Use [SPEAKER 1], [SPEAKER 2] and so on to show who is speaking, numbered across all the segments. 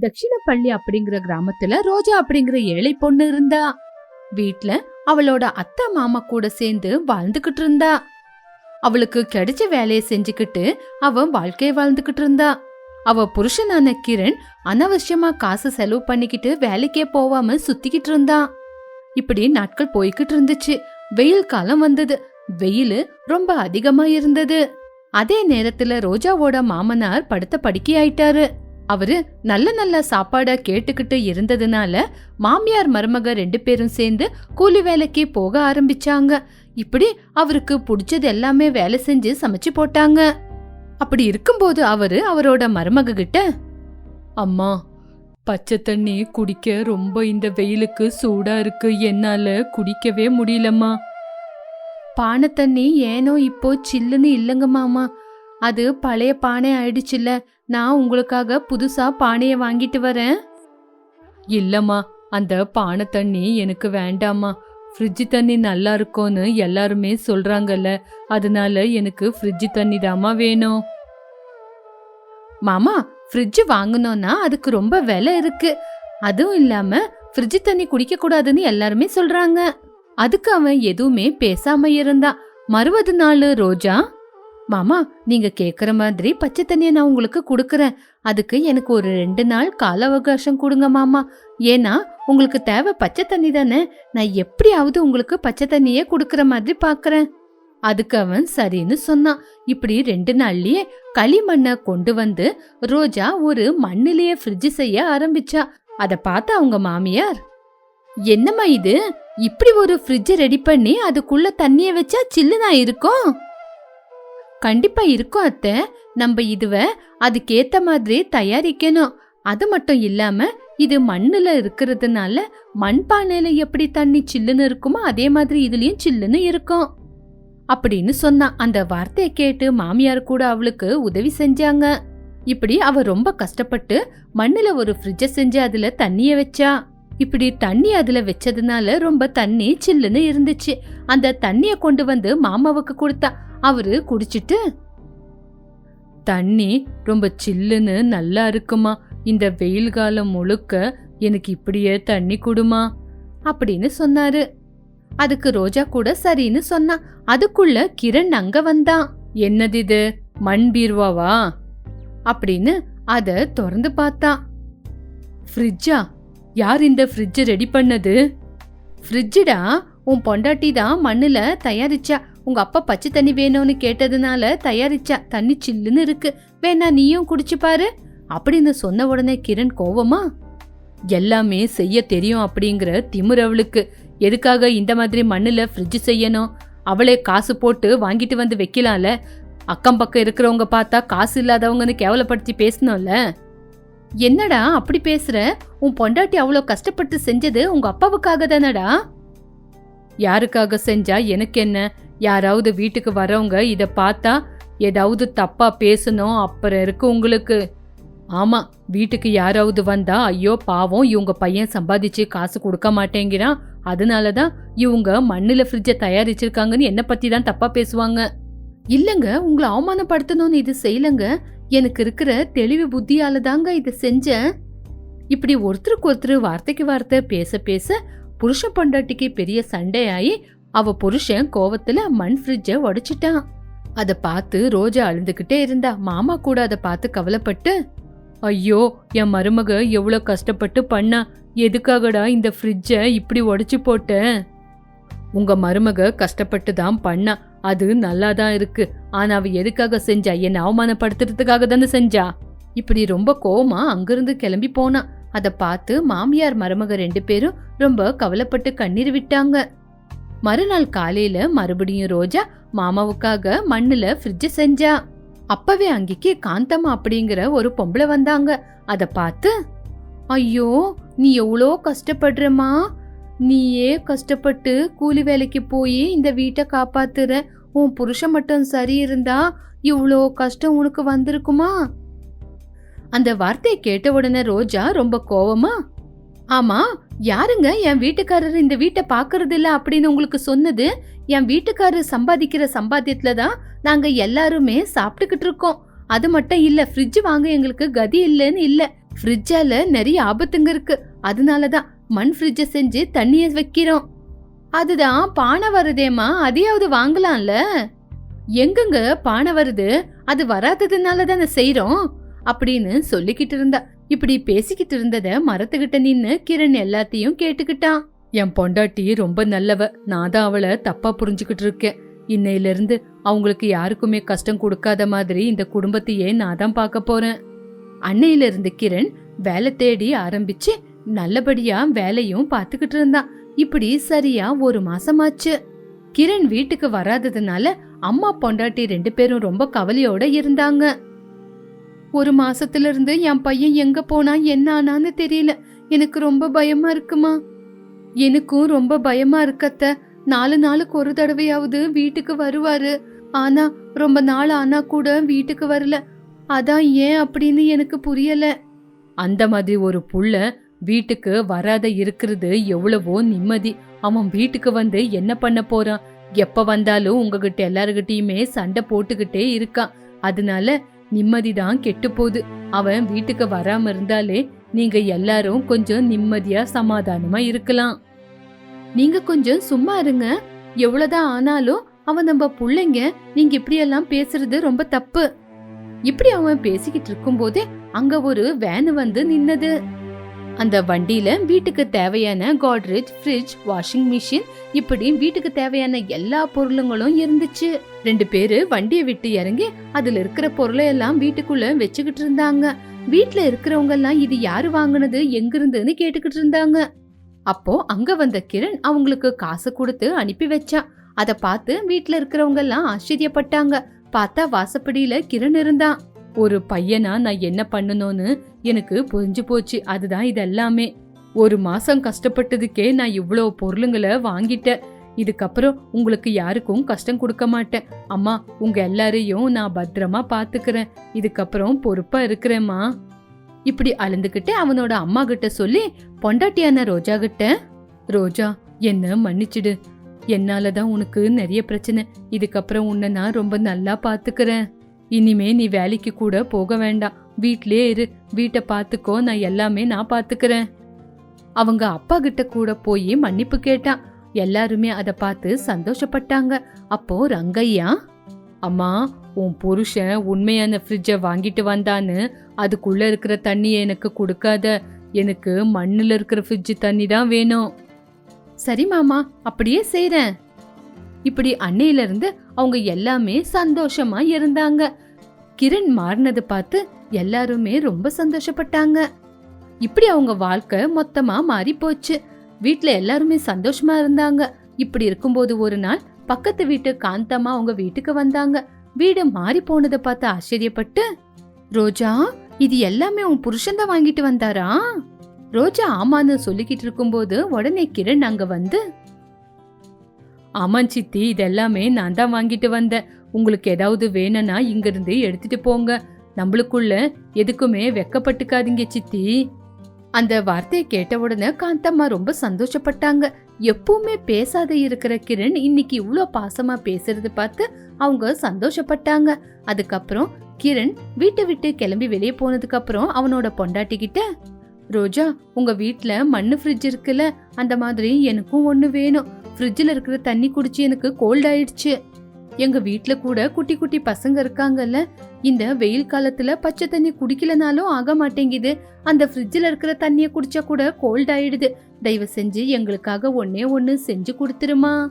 [SPEAKER 1] தட்சிணப்பள்ளி அப்படிங்கிற கிராமத்துல ரோஜா அப்படிங்கிற ஏழை பொண்ணு இருந்தா. வீட்ல அவளோட அத்தை மாமா கூட சேர்ந்து வாழ்ந்துகிட்டு இருந்தா. அவளுக்கு கிடைச்ச வேலையை செஞ்சுக்கிட்டு அவ வாழ்க்கைய வாழ்ந்துகிட்டு இருந்தா. அவ புருஷனான கிரண் அனாவசியமா காசு செலவு பண்ணிக்கிட்டு வேலைக்கே போவாம சுத்திக்கிட்டு இருந்தான் இப்படி நாட்கள் போய்கிட்டு இருந்துச்சு. வெயில் காலம் வந்தது. வெயில் ரொம்ப அதிகமா இருந்தது. அதே நேரத்துல ரோஜாவோட மாமனார் படுத்த படுக்கை ஆயிட்டாரு அவரு நல்ல நல்ல சாப்பாட கேட்டுக்கிட்டு இருந்ததுனால மாமியார் மருமக ரெண்டு பேரும் சேர்ந்து கூலி வேலைக்கு போக ஆரம்பிச்சாங்க. இப்படி அவருக்கு பிடிச்சது எல்லாமே வேலை செஞ்சு சமைச்சு போட்டாங்க. அப்படி இருக்கும்போது அவரு அவரோட மருமக கிட்ட அம்மா பச்சை தண்ணி குடிக்க ரொம்ப இந்த வெயிலுக்கு சூடா இருக்கு. என்னால குடிக்கவே முடியலம்மா. பானை தண்ணி ஏனோ இப்போ சில்லுன்னு இல்லைங்க மாமா. அது பழைய பானை ஆயிடுச்சுல்ல நான் உங்களுக்காக புதுசா பானையை வாங்கிட்டு வரேன். இல்லம்மா அந்த பானை தண்ணி எனக்கு வேண்டாம்மா. ஃப்ரிட்ஜ் தண்ணி நல்லா இருக்கும்னு எல்லாருமே சொல்றாங்கல்ல அதனால எனக்கு ஃப்ரிட்ஜ் தண்ணி தாம்மா வேணும். மாமா ஃப்ரிட்ஜ் வாங்கணும்னா அதுக்கு ரொம்ப விலை இருக்கு. அதுவும் இல்லாம ஃப்ரிட்ஜ் தண்ணி குடிக்க கூடாதுன்னு எல்லாருமே சொல்றாங்க. அதுக்கு அவன் எதுவுமே பேசாம இருந்தான். மறுபது நாள் ரோஜா மாமா நீங்க கேக்குற மாதிரி பச்சை தண்ணிய நான் உங்களுக்கு கொடுக்கறேன். அதுக்கு எனக்கு ஒரு ரெண்டு நாள் கால அவகாசம் கொடுங்க மாமா. ஏன்னா உங்களுக்கு தேவை பச்சை தண்ணி தானே. நான் எப்படியாவது உங்களுக்கு பச்சை தண்ணியே கொடுக்கற மாதிரி பாக்குறேன். அதுக்கு அவன் சரின்னு சொன்னான். இப்படி ரெண்டு நாள்லயே களிமண்ணை கொண்டு வந்து ரோஜா ஒரு மண்ணிலேயே ஃப்ரிட்ஜ் செய்ய ஆரம்பிச்சா. அத பார்த்த அவங்க மாமியார் என்னம்மா இது? இப்படி ஒரு ஃப்ரிட்ஜ் ரெடி பண்ணி அதுக்குள்ள தண்ணிய வச்சா சில்லுனா இருக்கும்? கண்டிப்பா இருக்கும் அத்தை. நம்ம இதுவ அதுக்கேத்த மாதிரி தயாரிக்கணும். அது மட்டும் இல்லாம இது மண்ணுல இருக்கிறதுனால மண்பானையில எப்படி தண்ணி சில்லுன்னு இருக்குமோ அதே மாதிரி இதுலயும் சில்லுன்னு இருக்கும். அப்படின்னு சொன்னான் அந்த வார்த்தையை கேட்டு மாமியார் கூட அவளுக்கு உதவி செஞ்சாங்க. இப்படி அவ ரொம்ப கஷ்டப்பட்டு மண்ணுல ஒரு ஃப்ரிட்ஜை செஞ்சு அதுல தண்ணிய வச்சா. இப்படி தண்ணி அதுல வச்சதுனால ரொம்ப தண்ணி சில்லுன்னு இருந்துச்சு. அந்த தண்ணிய கொண்டு வந்து மாமாவுக்கு கொடுத்தா. அவரு குடிச்சிட்டு தண்ணி ரொம்ப சில்லுன்னு நல்லா இருக்குமா? இந்த வெயில் காலம் முழுக்க எனக்கு இப்படியே தண்ணி குடுமா? அப்படின்னு சொன்னாரு. அதுக்கு ரோஜா கூட சரின்னு சொன்னா. அதுக்குள்ள கிரண் அங்க வந்தான் என்னது இது? மண் பீர்வாவா? அப்படின்னு அத திறந்து பார்த்தான் ஃப்ரிட்ஜா? யார் இந்த ஃப்ரிட்ஜ் ரெடி பண்ணது? ஃப்ரிட்ஜுடா உன் பொண்டாட்டி தான் மண்ணுல தயாரிச்சா. உங்க அப்பா பச்சை தண்ணி வேணும்னு கேட்டதுனால தயாரிச்சா. தண்ணி சில்லுன்னு இருக்கு. வேணா நீயும் குடிச்சு பாரு. அப்படின்னு சொன்ன உடனே கிரண் கோவமா எல்லாமே செய்ய தெரியும் அப்படிங்கிற திமுர் அவளுக்கு. எதுக்காக இந்த மாதிரி மண்ணுல ஃப்ரிட்ஜ் செய்யணும்? அவளே காசு போட்டு வாங்கிட்டு வந்து வைக்கலாம்ல. அக்கம் பக்கம் இருக்கிறவங்க பார்த்தா காசு இல்லாதவங்கன்னு கேவலப்படுத்தி பேசணும்ல. என்னடா அப்படி பேசுற? உன் பொண்டாட்டி அவ்வளோ கஷ்டப்பட்டு செஞ்சது உங்க அப்பாவுக்காக தானடா? யாருக்காக செஞ்சா எனக்கு என்ன? யாராவது வீட்டுக்கு வரவங்க இதை பார்த்தா ஏதாவது தப்பா பேசணும் அப்புறம் இருக்கு உங்களுக்கு. ஆமா வீட்டுக்கு யாராவது வந்தா ஐயோ பாவம் இவங்க பையன் சம்பாதிச்சு காசு கொடுக்க மாட்டேங்கிறான். அதனால தான் இவங்க மண்ணில் ஃப்ரிட்ஜை தயாரிச்சிருக்காங்கன்னு என்னை பற்றி தான் தப்பாக பேசுவாங்க. இல்லைங்க உங்களை அவமானப்படுத்தணும்னு இது செய்யலங்க. எனக்கு இருக்கிற தெளிவு புத்தியால தாங்க இதை செஞ்சேன். இப்படி ஒருத்தருக்கு ஒருத்தர் வார்த்தைக்கு வார்த்தை பேச பேச புருஷன் பொண்டாட்டிக்கு பெரிய சண்டையாயி அவ புருஷன் கோவத்துல மண் ஃப்ரிட்ஜை உடைச்சிட்டான். அதை பார்த்து ரோஜா அழுந்துக்கிட்டே இருந்தா. மாமா கூட அதை பார்த்து கவலைப்பட்டு ஐயோ என் மருமக எவ்வளோ கஷ்டப்பட்டு பண்ணா. எதுக்காகடா இந்த ஃப்ரிட்ஜை இப்படி உடைச்சு போட்டேன்? உங்க மருமக கஷ்டப்பட்டு தான் பண்ணா. அது நல்லா தான் இருக்கு. ஆனா அவ எதுக்காக செஞ்சா? என்னை அவமானப்படுத்துறதுக்காக தானே செஞ்சா? இப்படி ரொம்ப கோவமா அங்கிருந்து கிளம்பி போனா. அதை பார்த்து மாமியார் மருமக ரெண்டு பேரும் ரொம்ப கவலைப்பட்டு கண்ணீர் விட்டாங்க. மறுநாள் காலையில மறுபடியும் ரோஜா மாமாவுக்காக மண்ணுல ஃப்ரிட்ஜ் செஞ்சா. அப்பவே அங்கிக்கு காந்தம்மா அப்படிங்கிற ஒரு பொம்பளை வந்தாங்க. அதை பார்த்து ஐயோ நீ எவ்வளோ கஷ்டப்படுறமா நீயே கஷ்டப்பட்டு கூலி வேலைக்கு போய் இந்த வீட்டை காப்பாத்துற. உன் புருஷன் மட்டும் சரி இருந்தா இவ்வளோ கஷ்டம் உனக்கு வந்திருக்குமா? அந்த வார்த்தையை கேட்ட உடனே ரோஜா ரொம்ப கோவமா ஆமா யாருங்க என் வீட்டுக்காரர் இந்த வீட்டை பாக்குறது இல்ல அப்படின்னு உங்களுக்கு சொன்னது? என் வீட்டுக்காரர் சம்பாதிக்கிற சம்பாத்தியத்துல தான் நாங்க எல்லாருமே சாப்பிட்டுக்கிட்டு இருக்கோம். அது மட்டும் இல்ல ஃப்ரிட்ஜ் வாங்க எங்களுக்கு கதி இல்லைன்னு இல்ல. ஃப்ரிட்ஜால நிறைய ஆபத்துங்க இருக்கு. அதனால தான் மண் ஃப்ரிட்ஜை செஞ்சு தண்ணியை வைக்கிறோம். அதுதான் பானை வருதேம்மா. அதையாவது வாங்கலாம்ல. எங்கெங்க பானை வருது? அது வராததுனால தானே செய்யறோம் அப்படின்னு சொல்லிக்கிட்டு இருந்தா. இப்படி பேசிக்கிட்டு இருந்தத மரத்துக்கிட்ட நின்னு கிரண் எல்லாத்தையும் கேட்டுக்கிட்டான். என் பொண்டாட்டி ரொம்ப நல்லவ. நான் தான் அவளை தப்பா புரிஞ்சுக்கிட்டு இருக்கேன். இன்னையில இருந்து அவங்களுக்கு யாருக்குமே கஷ்டம் கொடுக்காத மாதிரி இந்த குடும்பத்தையே நான் தான் பார்க்க போறேன். அன்னையில இருந்து கிரண் வேலை தேடி ஆரம்பிச்சு நல்லபடியா வேலையும் பார்த்துக்கிட்டு இருந்தான். இப்படி சரியா ஒரு மாசமாச்சு. கிரண் வீட்டுக்கு வராததுனால அம்மா பொண்டாட்டி ரெண்டு பேரும் ரொம்ப கவலையோட இருந்தாங்க. ஒரு மாசத்துல இருந்து என் பையன் எங்க போனா என்ன ஆனான்னு தெரியல. எனக்கு ரொம்ப பயமா இருக்குமா? எனக்கும் ரொம்ப பயமா இருக்கத்த. நாலு நாளுக்கு ஒரு தடவையாவது வீட்டுக்கு வருவாரு. ஆனா ரொம்ப நாள் ஆனா கூட வீட்டுக்கு வரல. அதான் ஏன் அப்படின்னு எனக்கு புரியல. அந்த மாதிரி ஒரு புள்ள வீட்டுக்கு வராத இருக்கிறது எவ்வளவோ நிம்மதி. அவன் வீட்டுக்கு வந்து என்ன பண்ண போறான்? எப்ப வந்தாலும் உங்ககிட்ட எல்லாருகிட்டயுமே சண்டை போட்டுக்கிட்டே இருக்கான். அதனால நிம்மதி தான் கெட்டு போகுது. அவன் வீட்டுக்கு வராம இருந்தாலே நீங்க எல்லாரும் கொஞ்சம் நிம்மதியா சமாதானமா இருக்கலாம். நீங்க கொஞ்சம் சும்மா இருங்க. எவ்வளவுதான் ஆனாலும் அவன் நம்ம புள்ளைங்க நீங்க இப்படியெல்லாம் பேசுறது ரொம்ப தப்பு. இப்படி அவன் பேசிக்கிட்டு இருக்கும்போதே அங்க ஒரு வேன் வந்து நின்னது. அந்த வண்டியில வீட்டுக்கு தேவையான காட்ரேஜ் ஃப்ரிட்ஜ் வாஷிங் மிஷின் இப்படி வீட்டுக்கு தேவையான எல்லா பொருளுங்களும் இருந்துச்சு. ரெண்டு பேரு வண்டியை விட்டு இறங்கி அதுல இருக்கிற பொருளை எல்லாம் வீட்டுக்குள்ள வச்சுக்கிட்டு இருந்தாங்க. வீட்டுல இருக்கிறவங்க எல்லாம் இது யாரு வாங்கினது எங்க இருந்ததுன்னு கேட்டுக்கிட்டு இருந்தாங்க. அப்போ அங்க வந்த கிரண் அவங்களுக்கு காசு கொடுத்து அனுப்பி வச்சான் அதை பார்த்து வீட்டுல இருக்கிறவங்க எல்லாம் ஆச்சரியப்பட்டாங்க. பார்த்தா வாசப்படியில கிரண் இருந்தான். ஒரு பையனா நான் என்ன பண்ணணும்னு எனக்கு புரிஞ்சு போச்சு. அதுதான் இதெல்லாமே. ஒரு மாசம் கஷ்டப்பட்டதுக்கே நான் இவ்வளோ பொருளுங்களை வாங்கிட்டேன். இதுக்கப்புறம் உங்களுக்கு யாருக்கும் கஷ்டம் கொடுக்க மாட்டேன். அம்மா உங்க எல்லாரையும் நான் பத்திரமா பாத்துக்கிறேன். இதுக்கப்புறம் பொறுப்பா இருக்கிறேம்மா. இப்படி அழுந்துகிட்டு அவனோட அம்மா கிட்ட சொல்லி பொண்டாட்டியான ரோஜா கிட்ட ரோஜா என்ன மன்னிச்சிடு. என்னாலதான் உனக்கு நிறைய பிரச்சனை. இதுக்கப்புறம் உன்னை நான் ரொம்ப நல்லா பாத்துக்கிறேன். இனிமே நீ வேலைக்கு கூட போக வேண்டாம். வீட்லயே இரு. வீட்டை பார்த்துக்கோ. நான் எல்லாமே நான் பார்த்துக்கிறேன். அவங்க அப்பா கிட்ட கூட போய் மன்னிப்பு கேட்டான். எல்லாருமே அதை பார்த்து சந்தோஷப்பட்டாங்க. அப்போ ரங்கையா அம்மா உன் புருஷன் உண்மையான ஃப்ரிட்ஜை வாங்கிட்டு வந்தான்னு அதுக்குள்ள இருக்கிற தண்ணியை எனக்கு கொடுக்காத. எனக்கு மண்ணில் இருக்கிற ஃப்ரிட்ஜ் தண்ணி தான் வேணும். சரி மாமா அப்படியே செய்கிறேன் இப்படி அன்னையிலிருந்து அவங்க எல்லாமே சந்தோஷமா இருந்தாங்க. கிரண் மாறினது பார்த்து எல்லாருமே ரொம்ப சந்தோஷப்பட்டாங்க. இப்படி அவங்க வாழ்க்கை மொத்தமா மாறி போச்சு வீட்டுல எல்லாருமே சந்தோஷமா இருந்தாங்க. இப்படி இருக்கும்போது ஒரு நாள் பக்கத்து வீட்டு காந்தம்மா அவங்க வீட்டுக்கு வந்தாங்க. வீடு மாறி போனதை பார்த்து ஆச்சரியப்பட்டு ரோஜா இது எல்லாமே உன் புருஷன் தான் வாங்கிட்டு வந்தாரா? ரோஜா ஆமான்னு சொல்லிக்கிட்டு இருக்கும்போது உடனே கிரண் அங்க வந்து ஆமாம் சித்தி இதெல்லாமே நான் தான் வாங்கிட்டு வந்தேன். உங்களுக்கு ஏதாவது வேணும்னா இங்கிருந்து எடுத்துட்டு போங்க. நம்மளுக்குள்ள எதுக்குமே வெக்கப்பட்டுக்காதீங்க சித்தி. அந்த வார்த்தையை கேட்ட உடனே காந்தம்மா ரொம்ப சந்தோஷப்பட்டாங்க. எப்பவுமே பேசாத இருக்கிற கிரண் இன்னைக்கு இவ்வளோ பாசமா பேசுறது பார்த்து அவங்க சந்தோஷப்பட்டாங்க. அதுக்கப்புறம் கிரண் வீட்டை விட்டு கிளம்பி வெளியே போனதுக்கு அப்புறம் அவனோட பொண்டாட்டி கிட்ட ரோஜா உங்க வீட்டில் மண்ணு ஃப்ரிட்ஜ் இருக்குல்ல? அந்த மாதிரி எனக்கும் ஒண்ணு வேணும். ஃப்ரிட்ஜில் இருக்கிற தண்ணி குடிச்சு எனக்கு கோல்ட் ஆயிடுச்சு. எங்க வீட்ல கூட குட்டி குட்டி பசங்க இருக்காங்கல்ல இந்த வெயில் காலத்துல பச்சை தண்ணி குடிக்கலனாலும் ஆக மாட்டேங்குது. அந்த ஃப்ரிட்ஜில் இருக்கிற தண்ணிய குடிச்சா கூட கோல்ட் ஆயிடுது. தயவு செஞ்சு எங்களுக்காக ஒன்னே ஒன்னு செஞ்சு கொடுத்துருமா.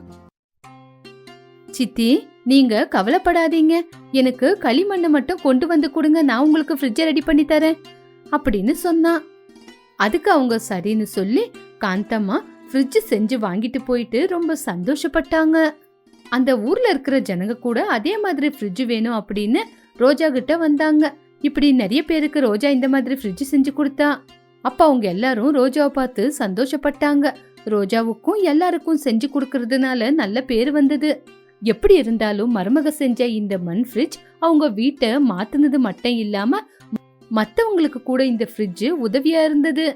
[SPEAKER 1] சித்தி நீங்க கவலைப்படாதீங்க. எனக்கு களிமண்ணை மட்டும் கொண்டு வந்து கொடுங்க. நான் உங்களுக்கு ஃப்ரிட்ஜை ரெடி பண்ணி தரேன். அப்படின்னு சொன்னா. அதுக்கு அவங்க சரின்னு சொல்லி காந்தம்மா ஃப்ரிட்ஜ் செஞ்சு வாங்கிட்டு போயிட்டு ரொம்ப சந்தோஷப்பட்டாங்க. அந்த ஊர்ல இருக்கிற ஜனங்க கூட அதே மாதிரி ஃப்ரிட்ஜ் வேணும் அப்படின்னு ரோஜா கிட்ட வந்தாங்க. இப்படி நிறைய பேருக்கு ரோஜா இந்த மாதிரி ஃப்ரிட்ஜ் செஞ்சு கொடுத்தா. அப்ப அவங்க எல்லாரும் ரோஜாவை பார்த்து சந்தோஷப்பட்டாங்க. ரோஜாவுக்கும் எல்லாருக்கும் செஞ்சு கொடுக்கறதுனால நல்ல பேர் வந்தது. எப்படி இருந்தாலும் மருமக செஞ்ச இந்த மண் ஃப்ரிட்ஜ் அவங்க வீட்டை மாத்துனது மட்டும் இல்லாம மத்தவங்களுக்கு கூட இந்த ஃப்ரிட்ஜ் உதவியா இருந்தது.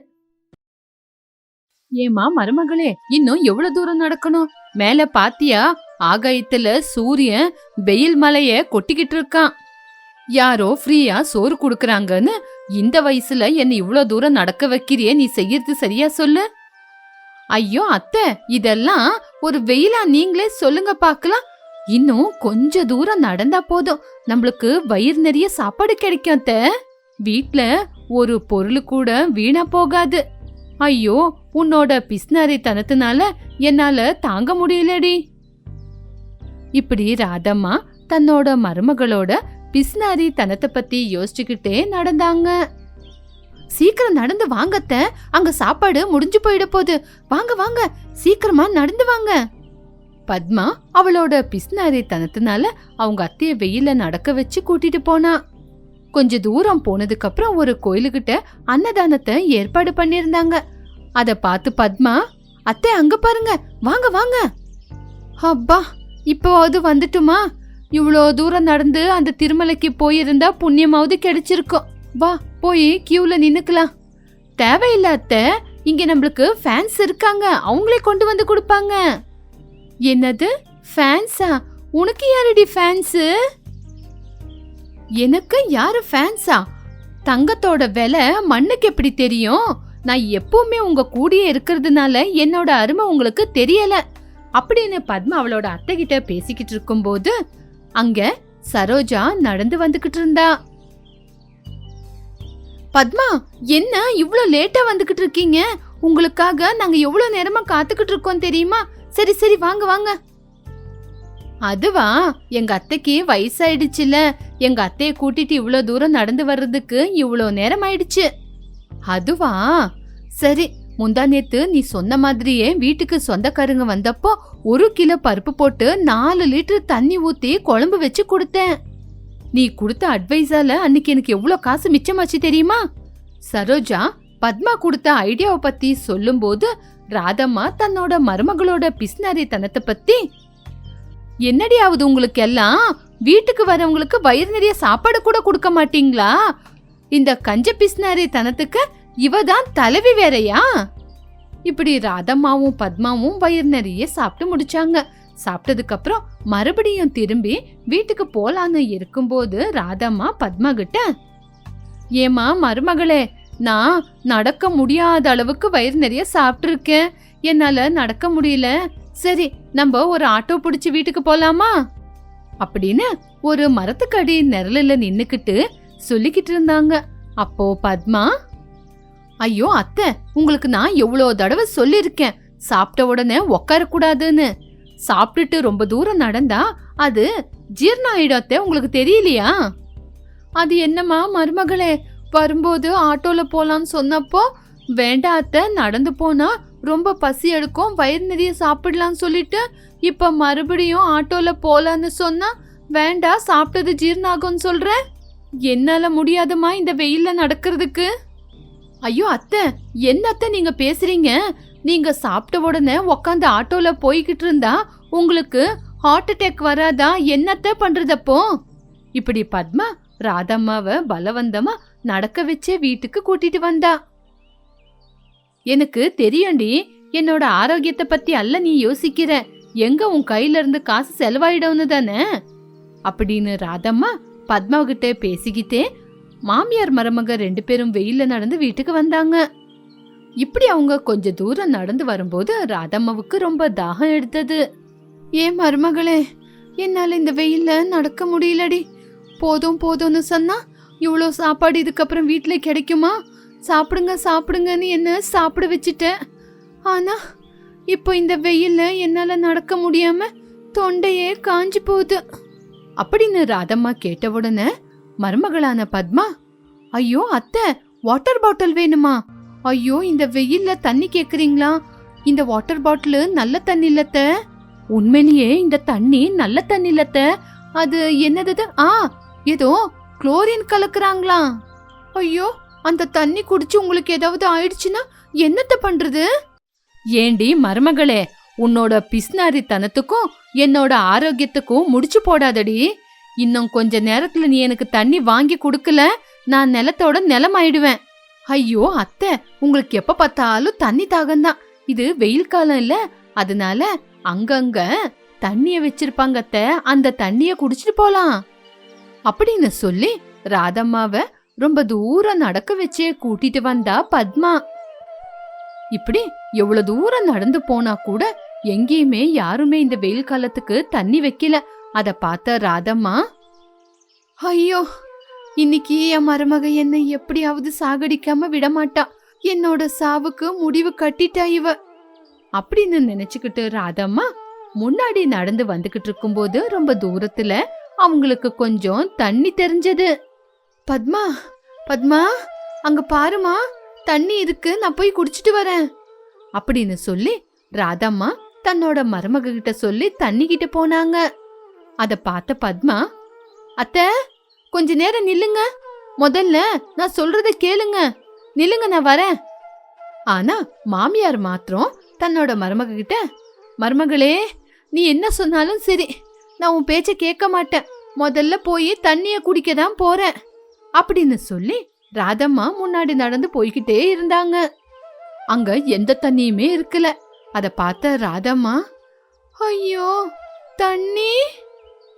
[SPEAKER 1] ஏமா மருமகளே இன்னும் எவ்வளவு தூரம் நடக்கணும்? மேல பாத்தியா? ஆகாயத்துல சூரியன் வெயில் மலைய கொட்டிக்கிட்டு இருக்கான். யாரோ ஃப்ரீயா சோறு கொடுக்கறாங்கன்னு இந்த வயசுல என்ன இவ்வளோ தூரம் நடக்க வைக்கிறியே நீ செய்யறது சரியா சொல்லு? ஐயோ அத்தை இதெல்லாம் ஒரு வெயிலா நீங்களே சொல்லுங்க பார்க்கலாம் இன்னும் கொஞ்ச தூரம் நடந்தா போதும். நம்மளுக்கு வயிறு நிறைய சாப்பாடு கிடைக்கும் அத்தை. வீட்ல ஒரு பொருள் கூட வீணா போகாது. ஐயோ உன்னோட பிஸ்னாரி தனத்தினால என்னால தாங்க முடியலடி. இப்படி ராதம்மா தன்னோட மருமகளோட பிஸ்னாரி தனத்தை பத்தி யோசிச்சுக்கிட்டே நடந்தாங்க. சீக்கிரம் நடந்து வாங்கத்த அங்க சாப்பாடு முடிஞ்சு போயிட போகுது. வாங்க வாங்க. சீக்கிரமா நடந்து வாங்க. பத்மா அவளோட பிஸ்னாரி தனத்தினால அவங்க அத்தைய வெயில நடக்க வச்சு கூட்டிட்டு போனா. கொஞ்ச தூரம் போனதுக்கு அப்புறம் ஒரு கோயிலுகிட்ட அன்னதானத்தை ஏற்பாடு பண்ணிருந்தாங்க அத பார்த்து பத்மா அத்தை அங்க பாருங்க. வாங்க வாங்க. அப்பா இப்போவாவது வந்துட்டுமா? இவ்வளோ தூரம் நடந்து அந்த திருமலைக்கு போயிருந்தா புண்ணியமாவது கிடைச்சிருக்கும். வா போய் கியூல நின்னுக்கலாம். தேவையில்லாத்த அத்தை. இங்க நம்மளுக்கு ஃபேன்ஸ் இருக்காங்க. அவங்களே கொண்டு வந்து கொடுப்பாங்க. என்னது? ஃபேன்ஸா உனக்கு யாரடி ஃபேன்ஸு எனக்கு யாரு ஃபேன்ஸா தங்கத்தோட விலை மண்ணுக்கு எப்படி தெரியும்? நான் எப்பவுமே உங்க கூடயே இருக்கிறதுனால என்னோட அருமை உங்களுக்கு தெரியலை. அப்படின்னு பத்மா அவளோட அத்தை கிட்ட பேசிக்கிட்டு இருக்கும்போது அங்க சரோஜா நடந்து வந்துகிட்டு இருந்தா. பத்மா என்ன இவ்வளோ லேட்டா வந்துகிட்டு இருக்கீங்க? உங்களுக்காக நாங்க எவ்வளவு நேரமா காத்துக்கிட்டு இருக்கோம் தெரியுமா? சரி சரி வாங்க வாங்க. அதுவா எங்க அத்தைக்கு வயசாயிடுச்சுல. எங்க அத்தைய கூட்டிட்டு இவ்வளோ தூரம் நடந்து வர்றதுக்கு இவ்வளோ நேரம் ஆயிடுச்சு. அதுவா சரி முந்தா நேத்து நீ சொன்ன மாதிரியே வீட்டுக்கு சொந்தக்காரங்க வந்தப்போ ஒரு கிலோ பருப்பு போட்டு நாலு லிட்டர் தண்ணி ஊத்தி குழம்பு வச்சு கொடுத்தேன். நீ கொடுத்த அட்வைஸால அன்னைக்கு எனக்கு எவ்வளோ காசு மிச்சமாச்சு தெரியுமா? சரோஜா பத்மா கொடுத்த ஐடியாவை பத்தி சொல்லும்போது ராதம்மா தன்னோட மருமகளோட பிஸ்னாரி தனத்தை பத்தி என்னடி ஆகுது உங்களுக்கு எல்லாம் வீட்டுக்கு வரவங்களுக்கு வயிறு நிறைய சாப்பாடு கூட கொடுக்க மாட்டீங்களா? இந்த கஞ்ச பிஸ்னாரி தனத்துக்கு இவ தான் தலைவி வேறையா? இப்படி ராதம்மாவும் பத்மாவும் வயிறு நிறைய சாப்பிட்டு முடிச்சாங்க. சாப்பிட்டதுக்கு அப்புறம் மறுபடியும் திரும்பி வீட்டுக்கு போலான்னு இருக்கும்போது ராதம்மா பத்மா கிட்ட ஏமா மருமகளே நான் நடக்க முடியாத அளவுக்கு வயிறு நிறைய சாப்பிட்டுருக்கேன். என்னால நடக்க முடியல. சரி நம்ம ஒரு ஆட்டோ பிடிச்சி வீட்டுக்கு போலாமா? அப்படின்னு ஒரு மரத்துக்கடி நிழலில் நின்னுக்கிட்டு சொல்லிக்கிட்டு இருந்தாங்க. அப்போ பத்மா ஐயோ அத்தை உங்களுக்கு நான் எவ்வளோ தடவை சொல்லியிருக்கேன். சாப்பிட்ட உடனே உட்காரக்கூடாதுன்னு சாப்பிட்டுட்டு ரொம்ப தூரம் நடந்தா அது ஜீரணம் அத்தை. உங்களுக்கு தெரியலையா? அது என்னம்மா மருமகளே வரும்போது ஆட்டோல போலான்னு சொன்னப்போ வேண்டாம் அத்தை நடந்து போனா ரொம்ப பசி எடுக்கும் வயிறு நிறைய சாப்பிடலாம்னு சொல்லிட்டு இப்ப மறுபடியும் ஆட்டோல போலான்னு சொன்னா வேண்டாம் சாப்பிட்டது ஜீரணம் ஆகும்னு சொல்ற என்னால முடியாதுமா இந்த வெயில்ல நடக்கிறதுக்கு. ஐயோ அத்தை என்ன அத்தை நீங்க பேசுறீங்க? நீங்க சாப்பிட்ட உடனே உக்காந்து ஆட்டோல போய்கிட்டு இருந்தா உங்களுக்கு ஹார்ட் அட்டாக் வராதா? என்னத்த பண்றதப்போ இப்படி பத்மா ராதம்மாவை பலவந்தமா நடக்க வச்சே வீட்டுக்கு கூட்டிட்டு வந்தா. எனக்கு தெரியும்டி என்னோட ஆரோக்கியத்தை பத்தி அல்ல நீ யோசிக்கிற. எங்க உன் கையில இருந்து காசு செலவாயிடும்னு தானே? அப்படின்னு ராதம்மா பத்மா கிட்ட பேசிக்கிட்டே மாமியார் மருமக ரெண்டு பேரும் வெயில்ல நடந்து வீட்டுக்கு வந்தாங்க. இப்படி அவங்க கொஞ்ச தூரம் நடந்து வரும்போது ராதம்மாவுக்கு ரொம்ப தாகம் எடுத்தது. ஏன் மருமகளே என்னால இந்த வெயில்ல நடக்க முடியலடி. போதும் போதும்னு சொன்னா இவ்வளோ சாப்பாடு இதுக்கப்புறம் வீட்டில் கிடைக்குமா? சாப்பிடுங்க சாப்பிடுங்கன்னு என்ன சாப்பிட வச்சுட்டேன். ஆனா இப்போ இந்த வெயில்ல என்னால நடக்க முடியாம தொண்டையே காஞ்சி போகுது. அப்படின்னு ராதம்மா கேட்ட உடனே மருமகளான பத்மா? ஐயோ அத்தை வாட்டர் பாட்டில் வேணுமா? ஐயோ இந்த வெயில்ல தண்ணி கேக்குறீங்களா? இந்த வாட்டர் பாட்டில் நல்ல தண்ணி இல்லத்த உண்மையிலேயே இந்த தண்ணி நல்ல தண்ணி இல்லத்த அது என்னது ஆ ஏதோ குளோரின் கலக்குறாங்களா? ஐயோ அந்த தண்ணி குடிச்சு உங்களுக்கு ஏதாவது ஆயிடுச்சுன்னா என்னத்த பண்றது? ஏண்டி மருமகளே உன்னோட பிஸ்னாரி தனத்துக்கும் என்னோட ஆரோக்கியத்துக்கும் முடிச்சு போடாதடி. இன்னும் கொஞ்ச நேரத்துல நீ எனக்கு தண்ணி வாங்கி கொடுக்கல நான் நிலத்தோட நிலம் ஆயிடுவேன் ஐயோ அத்தை உங்களுக்கு எப்ப பார்த்தாலும் தண்ணி தாகம்தான். இது வெயில் காலம் இல்ல அதனால அங்கங்க தண்ணிய வச்சிருப்பாங்க அத்தை அந்த தண்ணிய குடிச்சிட்டு போலாம். அப்படின்னு சொல்லி ராதம்மாவ ரொம்ப தூரம் நடக்க வச்சே கூட்டிட்டு வந்தா பத்மா. இப்படி எவ்வளவு தூரம் நடந்து போனா கூட எங்கேயுமே யாருமே இந்த வெயில் காலத்துக்கு தண்ணி வைக்கல. அத பார்த்த ராதம்மா ஐயோ இன்னைக்கு என் மருமக என்னை எப்படியாவது சாகடிக்காம விடமாட்டா. என்னோட சாவுக்கு முடிவு கட்டிட்டா இவ. அப்படின்னு நினைச்சுக்கிட்டு ராதம்மா முன்னாடி நடந்து வந்துகிட்டு இருக்கும்போது ரொம்ப தூரத்துல அவங்களுக்கு கொஞ்சம் தண்ணி தெரிஞ்சது. பத்மா பத்மா அங்க பாருமா தண்ணி இருக்கு நான் போய் குடிச்சிட்டு வரேன். அப்படின்னு சொல்லி ராதம்மா தன்னோட மருமக கிட்ட சொல்லி தண்ணி கிட்ட போனாங்க. அத பார்த்த பத்மா அத்தை கொஞ்ச நேரம் நில்லுங்க. முதல்ல நான் சொல்றத கேளுங்க. நில்லுங்க நான் வரேன். ஆனா மாமியார் மாத்திரம் தன்னோட மருமக கிட்ட மருமகளே நீ என்ன சொன்னாலும் சரி. நான் உன் பேச்ச கேட்க மாட்டேன். முதல்ல போய் தண்ணிய குடிக்க தான் போறேன். அப்படின்னு சொல்லி ராதம்மா முன்னாடி நடந்து போய்கிட்டே இருந்தாங்க. அங்க எந்த தண்ணியுமே இருக்கல. அத பார்த்த ராதம்மா ஐயோ தண்ணி?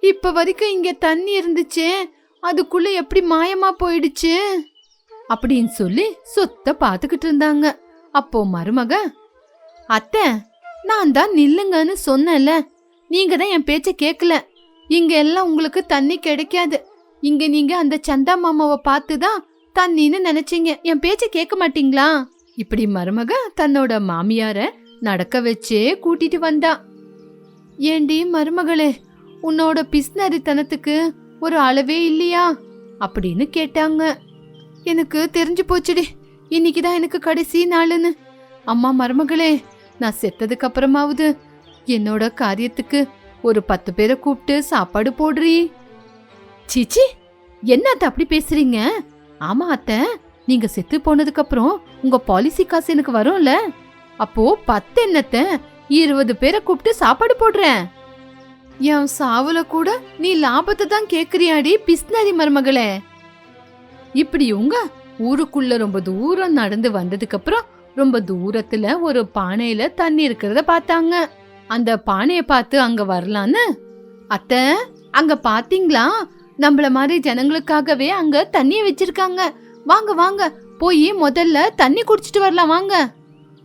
[SPEAKER 1] இப்ப வரைக்கும் இங்க தண்ணி இருந்துச்சே அதுக்குள்ள எப்படி மாயமா போயிடுச்சு? அப்படின்னு சொல்லி சொத்த பாத்துக்கிட்டு இருந்தாங்க. அப்போ மருமக அத்தை நான் தான் நில்லுங்கன்னு சொன்னேன்ல நீங்க தான் என் பேச்ச கேட்கல இங்க எல்லாம் உங்களுக்கு தண்ணி கிடைக்காது. இங்க நீங்க அந்த சந்தா மாமாவை பார்த்து தான் தண்ணின்னு நினைச்சீங்க. என் பேச்ச கேட்க மாட்டீங்களா? இப்படி மருமக தன்னோட மாமியார நடக்க வச்சே கூட்டிட்டு வந்தா. ஏண்டி மருமகளே உன்னோட பிஸ்னரித்தனத்துக்கு ஒரு அளவே இல்லையா? அப்படின்னு கேட்டாங்க. எனக்கு தெரிஞ்சு போச்சுடி. இன்னைக்கு தான் எனக்கு கடைசி நாளுன்னு. அம்மா மருமகளே நான் செத்ததுக்கு அப்புறமாவது என்னோட காரியத்துக்கு ஒரு பத்து பேரை கூப்பிட்டு சாப்பாடு போடுறீ. சீச்சி என்ன அத்தை அப்படி பேசுறீங்க? ஆமா அத்தை நீங்க செத்து போனதுக்கு அப்புறம் உங்க பாலிசி காசு எனக்கு வரும்ல. அப்போ பத்து என்னத்த இருபது பேரை கூப்பிட்டு சாப்பாடு போடுறேன். என் சாவுல கூட நீ லாபத்தை தான் கேக்குறியாடி பிஸ்னாரி மருமகளே. இப்படி உங்க ஊருக்குள்ள ரொம்ப தூரம் நடந்து வந்ததுக்கு அப்புறம் ரொம்ப தூரத்துல ஒரு பானையில தண்ணி இருக்கிறத பார்த்தாங்க. அந்த பானையை பார்த்து அங்க வரலான்னு. அத்தை அங்க பாத்தீங்களா? நம்மள மாதிரி ஜனங்களுக்காகவே அங்க தண்ணிய வச்சிருக்காங்க. வாங்க வாங்க போய் முதல்ல தண்ணி குடிச்சிட்டு வரலாம் வாங்க.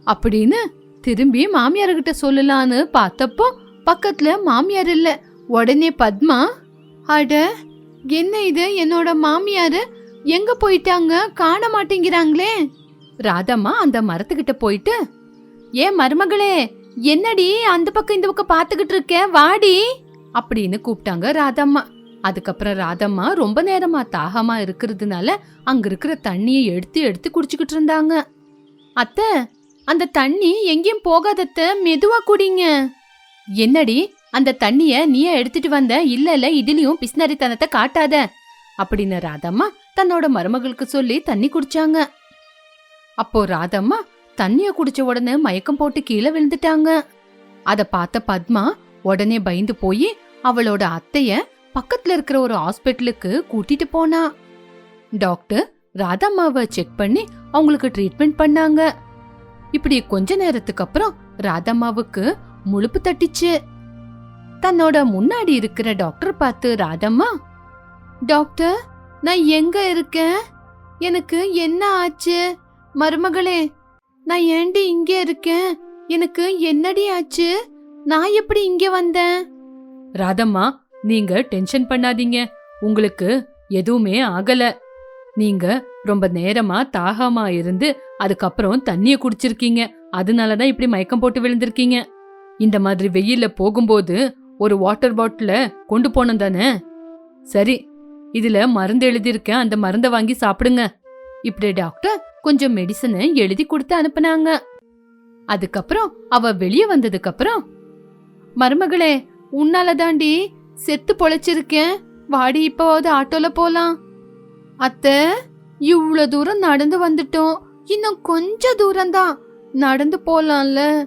[SPEAKER 1] அப்படின்னு திரும்பி மாமியார்கிட்ட சொல்லலான்னு பார்த்தப்போ பக்கத்துல மாமியார் இல்ல. உடனே பத்மா அட என்ன இது? என்னோட மாமியாரு எங்க போயிட்டாங்க? காண மாட்டேங்கிறாங்களே. ராதம்மா அந்த மரத்துக்கிட்ட போயிட்டு ஏன் மருமகளே என்னடி அந்த பக்கம் இந்த பக்கம் பாத்துக்கிட்டு இருக்க? வாடி. அப்படின்னு கூப்பிட்டாங்க ராதம்மா. அதுக்கப்புறம் ராதம்மா ரொம்ப நேரமா தாகமா இருக்கிறதுனால அங்க இருக்கிற தண்ணியை எடுத்து எடுத்து குடிச்சுக்கிட்டு இருந்தாங்க. அத்தை அந்த தண்ணி எங்கேயும் போகாதத்த மெதுவா குடிங்க. என்னடி அந்த தண்ணிய நீயே எடுத்துட்டு வந்த இல்ல இல்ல இதுலயும் பிஸ்னரித்தனத்தை காட்டாத? அப்படின்னு ராதம்மா தன்னோட மருமகளுக்கு சொல்லி தண்ணி குடிச்சாங்க. அப்போ ராதம்மா தண்ணிய குடிச்ச உடனே மயக்கம் போட்டு கீழே விழுந்துட்டாங்க. அத பார்த்த பத்மா உடனே பயந்து போய் அவளோட அத்தைய பக்கத்துல இருக்கிற ஒரு ஹாஸ்பிட்டலுக்கு கூட்டிட்டு போனா. டாக்டர் ராதம்மாவை செக் பண்ணி அவங்களுக்கு ட்ரீட்மெண்ட் பண்ணாங்க. இப்படி கொஞ்ச நேரத்துக்கு அப்புறம் ராதம்மாவுக்கு முழுப்பு தட்டிச்சு. தன்னோட முன்னாடி இருக்கிற டாக்டர் பார்த்து ராதம்மா டாக்டர் நான் எங்க இருக்கேன்? எனக்கு என்ன ஆச்சு? மருமகளே நான் ஏண்டி இங்க இருக்கேன்? எனக்கு என்னடி ஆச்சு? நான் எப்படி இங்க வந்தேன்? ராதம்மா நீங்க டென்ஷன் பண்ணாதீங்க. உங்களுக்கு எதுவுமே ஆகல. நீங்க ரொம்ப நேரமா தாகமா இருந்து அதுக்கப்புறம் தண்ணிய குடிச்சிருக்கீங்க. அதனாலதான் இப்படி மயக்கம் போட்டு விழுந்திருக்கீங்க. இந்த மாதிரி வெயில்ல போகும்போது ஒரு வாட்டர் பாட்டில கொண்டு போனோம் தானே? சரி இதுல மருந்து எழுதியிருக்கேன். அந்த மருந்தை வாங்கி சாப்பிடுங்க. இப்படி டாக்டர் கொஞ்சம் மெடிசனை எழுதி கொடுத்து அனுப்புனாங்க. அதுக்கப்புறம் அவ வெளியே வந்ததுக்கு அப்புறம் மருமகளே உன்னால தாண்டி செத்து பொழைச்சிருக்கேன். வாடி இப்போவாவது ஆட்டோல போலாம். அத்தை இவ்வளவு தூரம் நடந்து வந்துட்டோம். இன்னும் கொஞ்ச தூரம்தான். நடந்து போலாம்ல.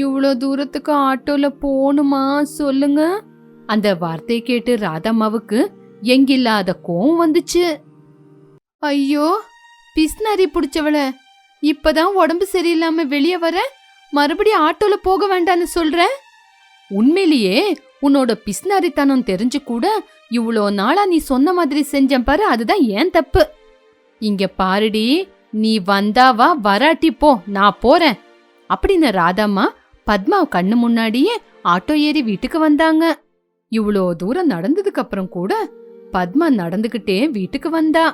[SPEAKER 1] இவ்வளோ தூரத்துக்கு ஆட்டோல போகணுமா சொல்லுங்க. அந்த வார்த்தையை கேட்டு ராதம்மாவுக்கு எங்கில்லாத கோவம் வந்துச்சு. ஐயோ பிஸ்னரி பிடிச்சவள இப்பதான் உடம்பு சரியில்லாம வெளியே வர மறுபடியும் ஆட்டோல போக வேண்டான்னு சொல்ற? உண்மையிலேயே உன்னோட பிஸ்னாரித்தனம் தெரிஞ்சு கூட இவ்வளோ நாளா நீ சொன்ன மாதிரி செஞ்சேன் பாரு அதுதான் ஏன் தப்பு? இங்க பாருடி நீ வந்தாவா வராட்டி போ நான் போறேன். அப்படின்னு ராதாம்மா பத்மா கண்ணு முன்னாடியே ஆட்டோ ஏறி வீட்டுக்கு வந்தாங்க. இவ்வளோ தூரம் நடந்ததுக்கு அப்புறம் கூட பத்மா நடந்துகிட்டே வீட்டுக்கு வந்தா.